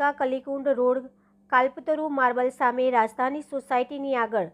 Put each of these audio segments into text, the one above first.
Dholka Kalikund road, Kalpataru marble સામે રાજધાની સોસાયટીની આગળ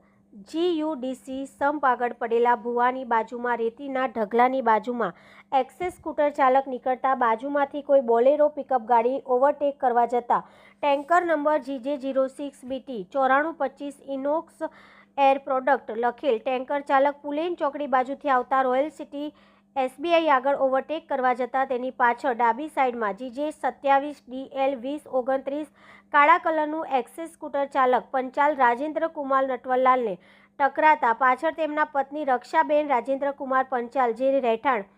જીયુડીસી સંપ આગળ પડેલા ભુવાની બાજુમાં રેતીના ઢગલાની બાજુમાં એક્સેસ સ્કૂટર ચાલક નીકળતા બાજુમાંથી કોઈ બોલેરો પિકઅપ ગાડી ઓવરટેક કરવા જતા tanker number GJ zero six BT ચોરાણું પચીસ ઇનોક્સ એર પ્રોડક્ટ લખેલ ટેન્કર ચાલક પુલેન ચોકડી બાજુથી આવતા રોયલ સિટી એસબીઆઈ આગળ ઓવરટેક કરવા જતાં તેની પાછળ ડાબી સાઈડમાં જીજે સત્યાવીસ, ડીએલ વીસ, ઓગણત્રીસ, કાળા કલરનું એક્સેસ સ્કૂટર ચાલક પંચાલ રાજેન્દ્ર કુમાર નટવરલાલને ટકરાતા પાછળ તેમના પત્ની રક્ષાબેન રાજેન્દ્ર કુમાર પંચાલ જે રહેઠાણ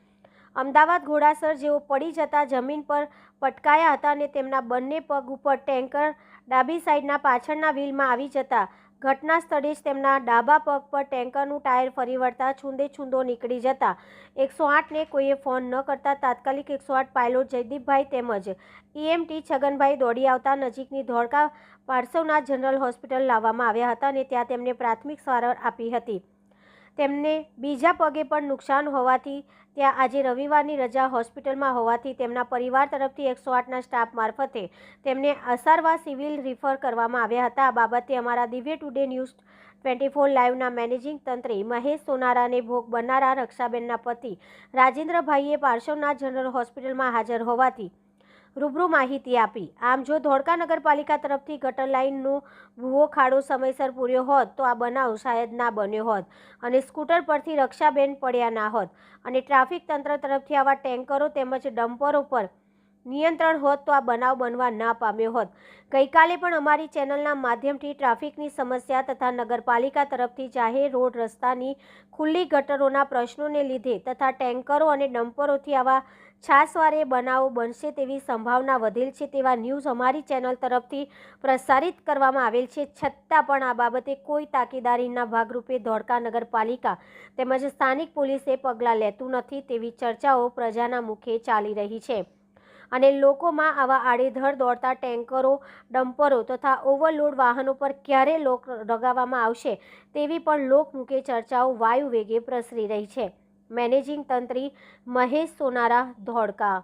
અમદાવાદ ઘોડાસર જેઓ પડી જતા જમીન પર પટકાયા હતા અને તેમના બંને પગ ઉપર ટેન્કર ડાબી સાઈડના પાછળના વ્હીલમાં આવી જતા ઘટના સ્થળે જ તેમના ડાબા પગ પર ટેન્કરનું ટાયર ફરી વળતા છૂંદે છૂંદો નીકળી જતા. એકસો આઠને કોઈએ ફોન ન કરતા તાત્કાલિક એકસો આઠ પાયલોટ જયદીપભાઈ તેમજ ઈએમટી છગનભાઈ દોડી આવતા નજીકની ધોળકા પારસવનાથ જનરલ હોસ્પિટલ લાવવામાં આવ્યા હતા અને ત્યાં તેમને પ્રાથમિક સારવાર આપી હતી. તેમને બીજા પગે પણ નુકસાન હોવાથી, ત્યાં આજે રવિવારની રજા હોસ્પિટલમાં હોવાથી તેમના પરિવાર તરફથી એકસો આઠના સ્ટાફ મારફતે તેમને અસારવા સિવિલ રિફર કરવામાં આવ્યા હતા. આ બાબતે અમારા Divya today news twenty four લાઈવના managing તંત્રી મહેશ સોનારાને ભોગ બનનારા રક્ષાબેનના પતિ રાજેન્દ્રભાઈએ પાર્શ્વનાથ જનરલ હોસ્પિટલમાં હાજર હોવાથી રૂબરૂ માહિતી આપી. આમ જો ધોળકા નગરપાલિકા તરફથી ગટર લાઇનનો ભૂવો ખાડો સમયસર પૂર્યો હોત, તો આ બનાવ શાયદ ના બન્યો હોત અને સ્કૂટર પરથી રક્ષાબેન પડ્યા ના હોત. અને ટ્રાફિક તંત્ર તરફથી આવા ટેન્કરો તેમજ ડમ્પરો પર નિયંત્રણ હોત તો આ બનાવ બનવા ના પામ્યો હોત. ગઈકાલે પણ અમારી ચેનલના માધ્યમથી ટ્રાફિકની સમસ્યા તથા નગરપાલિકા તરફથી જાહેર રોડ રસ્તાની ખુલ્લી ગટરોના પ્રશ્નોને લીધે તથા ટેન્કરો અને ડમ્પરોથી આવા છાસવારે બનાવો બનશે તેવી સંભાવના વધેલ છે તેવા ન્યૂઝ અમારી ચેનલ તરફથી પ્રસારિત કરવામાં આવેલ છે. છતાં પણ આ બાબતે કોઈ તાકીદારીના ભાગરૂપે ધોળકા નગરપાલિકા તેમજ સ્થાનિક પોલીસે પગલાં લેતું નથી તેવી ચર્ચાઓ પ્રજાના મુખે ચાલી રહી છે. અને લોકોમાં આવા આડેધડ દોડતા ટેન્કરો, ડમ્પરો તથા ઓવરલોડ વાહનો પર ક્યારે લોક લગાવવામાં આવશે તેવી પણ લોકમુખે ચર્ચાઓ વાયુ વેગે પ્રસરી રહી છે. મેનેજિંગ તંત્રી મહેશ સોનારા ધોળકા